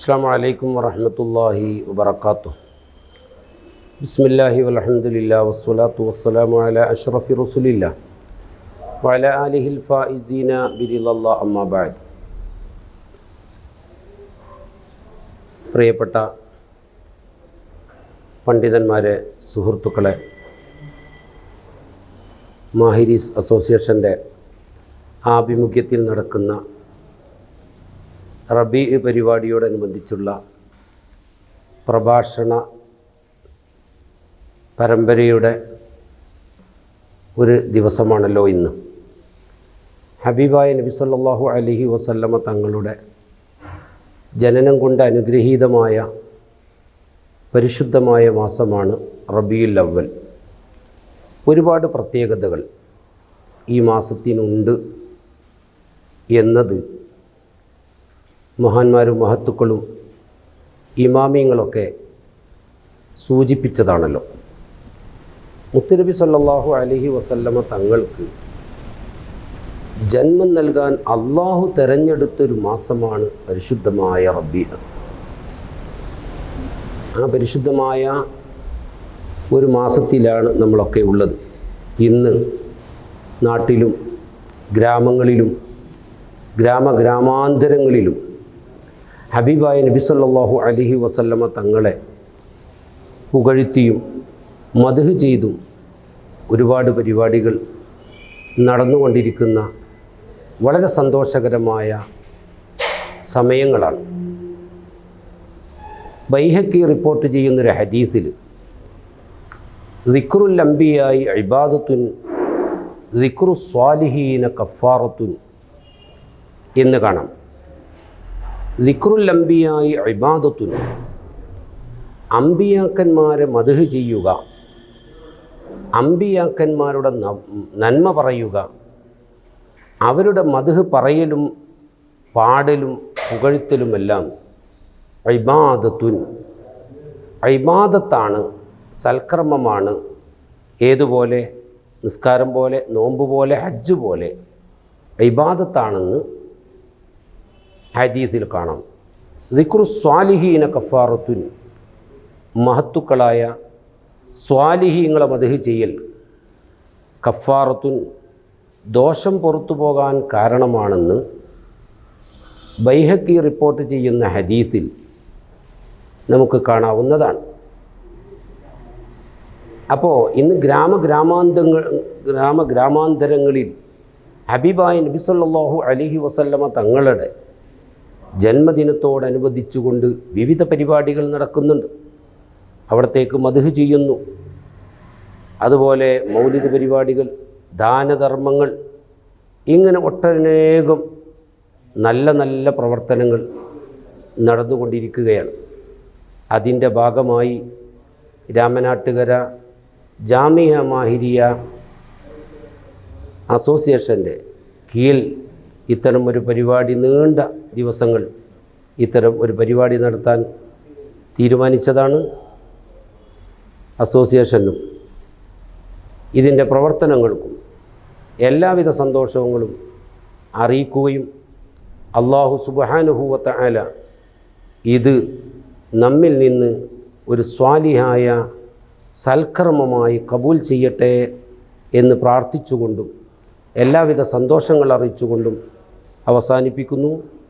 അസ്സാം വലൈക്കും വറഹമത്തല്ലാഹി വബർക്കാത്തു ബിസ്മില്ലാഹി വലഹമുല്ല വസ്സലാത്തു വസ്സലാമു അല അഷ്റഫി റസുലില്ല വല അലിഹിൽ ഫായിസീന ബിരിലല്ലാ അമ്മാബാദ് പ്രിയപ്പെട്ട പണ്ഡിതന്മാരെ സുഹൃത്തുക്കളെ മാഹിരീസ് അസോസിയേഷന്റെ ആഭിമുഖ്യത്തിൽ നടക്കുന്ന റബി പരിപാടിയോടനുബന്ധിച്ചുള്ള പ്രഭാഷണ പരമ്പരയുടെ ഒരു ദിവസമാണല്ലോ ഇന്ന്. ഹബീബായ നബി സല്ലാഹു അലഹി വസല്ലമ തങ്ങളുടെ ജനനം കൊണ്ട് അനുഗ്രഹീതമായ പരിശുദ്ധമായ മാസമാണ് റബിയുൽ അവൽ ഒരുപാട് പ്രത്യേകതകൾ ഈ മാസത്തിനുണ്ട് എന്നത് മഹാന്മാരും മഹത്തുക്കളും ഇമാമിയങ്ങളൊക്കെ സൂചിപ്പിച്ചതാണല്ലോ. മുത്തുനബി സല്ലാഹു അലഹി വസല്ലമ തങ്ങൾക്ക് ജന്മം നൽകാൻ അള്ളാഹു തെരഞ്ഞെടുത്തൊരു മാസമാണ് പരിശുദ്ധമായ റബ്ബി. ആ പരിശുദ്ധമായ ഒരു മാസത്തിലാണ് നമ്മളൊക്കെ ഉള്ളത്. ഇന്ന് നാട്ടിലും ഗ്രാമങ്ങളിലും ഗ്രാമഗ്രാമാന്തരങ്ങളിലും ഹബീബായ നബി സല്ലല്ലാഹു അലൈഹി വസല്ലമ തങ്ങളെ പുകഴ്ത്തിയും മധു ചെയ്തും ഒരുപാട് പരിപാടികൾ നടന്നുകൊണ്ടിരിക്കുന്ന വളരെ സന്തോഷകരമായ സമയങ്ങളാണ്. ബൈഹക്കി റിപ്പോർട്ട് ചെയ്യുന്നൊരു ഹദീസിൽ ദിക്റുൽ അംബിയായി ഇബാദത്തുൻ ദിക്റു സ്വാലിഹീന കഫാറത്തുൻ എന്ന് കാണാം. ദിക്റുൽ അംബിയായി ഇബാദത്തുൻ. അമ്പിയാക്കന്മാരെ മധു ചെയ്യുക. അമ്പിയാക്കന്മാരുടെ നന്മ പറയുക. അവരുടെ മധു പറയലും പാടലും പുകഴ്ത്തലുമെല്ലാം അബാദത്തുൻ ഇബാദത്താണ് സൽക്കർമ്മമാണ് ഏതുപോലെ? നിസ്കാരം പോലെ നോമ്പ് പോലെ ഹജ്ജ് പോലെ. ഇബാദത്താണെന്ന് ഹദീസിൽ കാണാം. ദിക്റു സ്വാലിഹീന കഫാറത്തുൻ. മഹത്തുക്കളായ സ്വാലിഹീങ്ങളെ മതഹ് ചെയ്യൽ കഫാറത്തുൻ ദോഷം പുറത്തു പോകാൻ കാരണമാണെന്ന് ബൈഹക്കി റിപ്പോർട്ട് ചെയ്യുന്ന ഹദീസിൽ നമുക്ക് കാണാവുന്നതാണ്. അപ്പോൾ ഇന്ന് ഗ്രാമ ഗ്രാമാന്തരങ്ങളിൽ ഹബീബായ നബി അലിഹി അലൈഹി വസല്ലമ തങ്ങളുടെ ജന്മദിനത്തോടനുബന്ധിച്ചുകൊണ്ട് വിവിധ പരിപാടികൾ നടക്കുന്നുണ്ട്. അവിടത്തേക്ക് മധുഹ് ചെയ്യുന്നു. അതുപോലെ മൗലിക പരിപാടികൾ ദാനധർമ്മങ്ങൾ ഇങ്ങനെ ഒട്ടനേകം നല്ല നല്ല പ്രവർത്തനങ്ങൾ നടന്നുകൊണ്ടിരിക്കുകയാണ്. അതിന്റെ ഭാഗമായി രാമനാട്ടുകര ജാമിയ മാഹിരിയ അസോസിയേഷന്റെ കീഴിൽ ഇത്തരം ഒരു പരിപാടി നീണ്ട ദിവസങ്ങൾ ഇത്തരം ഒരു പരിപാടി നടത്താൻ തീരുമാനിച്ചതാണ് അസോസിയേഷനും. ഇതിന്റെ പ്രവർത്തനങ്ങൾക്കും എല്ലാവിധ സന്തോഷങ്ങളും അറിയിക്കുകയും അള്ളാഹു സുബാനുഭൂവത്ത ആല ഇത് നമ്മിൽ നിന്ന് ഒരു സ്വാലിഹായ സൽക്കർമ്മമായി കബൂൽ ചെയ്യട്ടെ എന്ന് പ്രാർത്ഥിച്ചുകൊണ്ടും എല്ലാവിധ സന്തോഷങ്ങൾ അറിയിച്ചുകൊണ്ടും അവസാനിപ്പിക്കുന്നു.